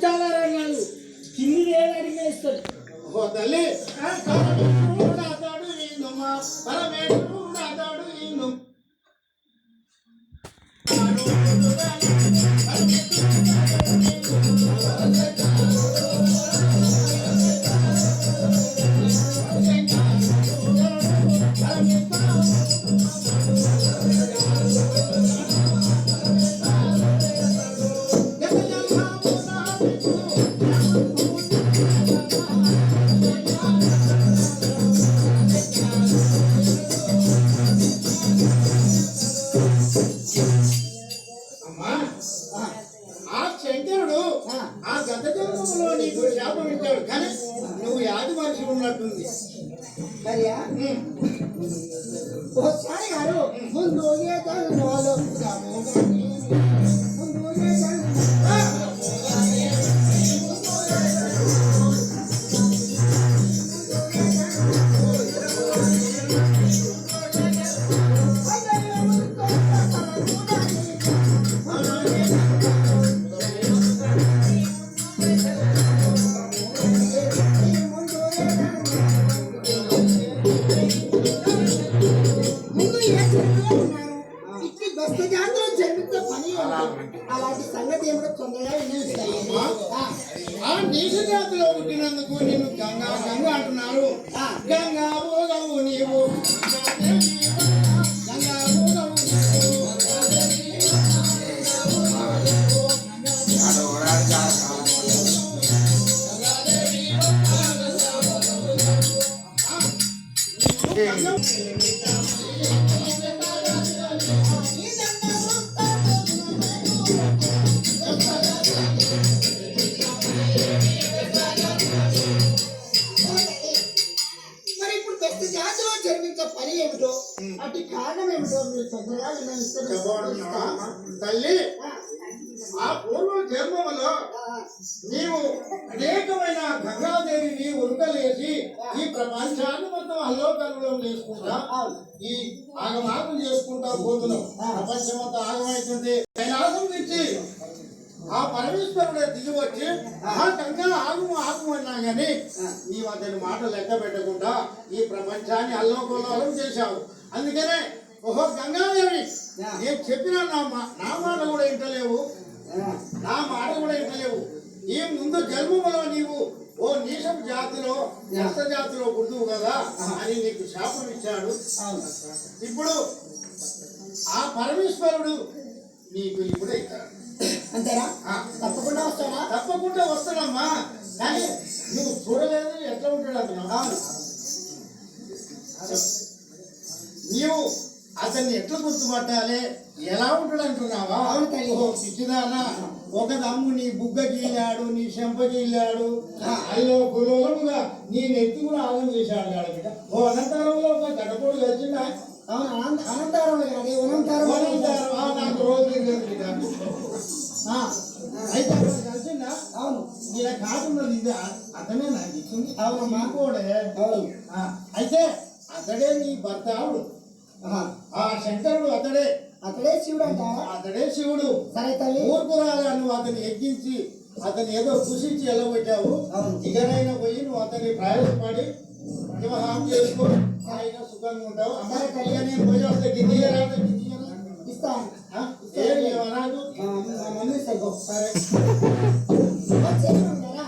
ముచ్చాలారా కాదు కింది ఏడు అడిగిన ఇస్తాడు ఓ తల్లి పరమేశ్వరుడు నాతోడు ఈనుమా పరమేశ్వరుడు ఆ శంకరుడు ఆ. గత జన్మలో నీకు శాపం ఇచ్చాడు కానీ నువ్వు యాది మనిషి ఉన్నట్టుంది. సరియా. ఒకసారి గారు ముందు గాని, ముందు జాతర జన్మించే పని? అలాంటి సంగతి ఏమిటో తొందరగా వినిపిస్తాయి? ఆ. నీచ జాతిలో పుట్టినందుకు నిన్ను గంగా గంగా అంటున్నారు. గంగా భోగవు నీవు. తల్లి ఆ పూర్వ జన్మములో నీవు అనేకమైన గంగాదేవిని ఉరకలేసి ఈ ప్రపంచాన్ని మొత్తం అల్లోకల్లోం చేసుకుంటా ఈ ఆగమాగం చేసుకుంటా పోతున్నావు. ప్రపంచం అంతా ఆగమైతుంది. కైలాసం నుంచి ఆ పరమేశ్వరుడే దిగి వచ్చి ఆ గంగా ఆగము ఆగము అన్నా కానీ నీవు అతని మాట లెక్క పెట్టకుండా ఈ ప్రపంచాన్ని అల్లోకల్లోలం చేశావు. అందుకనే ఓహో గంగాదేవి నేను చెప్పిన నా నా మాట కూడా ఇంటలేవు నా మాట కూడా ఇంటలేవు ఈ ముందు జన్మములో నీవు ఓ నీసం జాతిలో నష్ట జాతిలో పుడుతువు కదా అని నీకు శాపం ఇచ్చాడు. ఇప్పుడు ఆ పరమేశ్వరుడు నీకు ఇప్పుడే ఇస్తాడు అంతేనా? తప్పకుండా వస్తాడా? తప్పకుండా వస్తాడమ్మా. కానీ నువ్వు చూడలేదు ఎట్లా ఉంటాడు అంటున్నావు నీవు అతన్ని ఎట్లా గుర్తుపట్టాలి? ఎలా ఉంటాడు అంటున్నావా? పిచ్చిదానా ఒక దమ్ము నీ బుగ్గ గీలాడు నీ చెంప గీలాడు అయ్యో కులోలుగా నీ నెత్తి కూడా ఆగం చేశాడు కాడు ఓ అనంతరంలో ఒక గడపడు అనంతారం అనంతారం అనంతరం, ఆ, నాకు రోజు అయితే కలిసిందా? అవును. ఇలా ఇది అతనే నాకు ఇచ్చింది. అవును. అయితే అతడే నీ భర్త. ఆ శంకరుడు అతడే. అతడే శివుడు అంటారా అతడే శివుడు. సరే తల్లి. మూర్ఖురాలు నువ్వు అతన్ని ఎక్కించి అతన్ని ఏదో కృషించి వెళ్ళబెట్టావు. ఇకనైనా పోయి నువ్వు అతన్ని ప్రయాసపడి వివాహం చేసుకో. హాయిగా సుఖంగా ఉంటావు. అమ్మాయి ఇక నేను పోయి వస్తే. గిద్దియరా ఇస్తాను మమ్మీ- సరే. వచ్చేయమంటారా?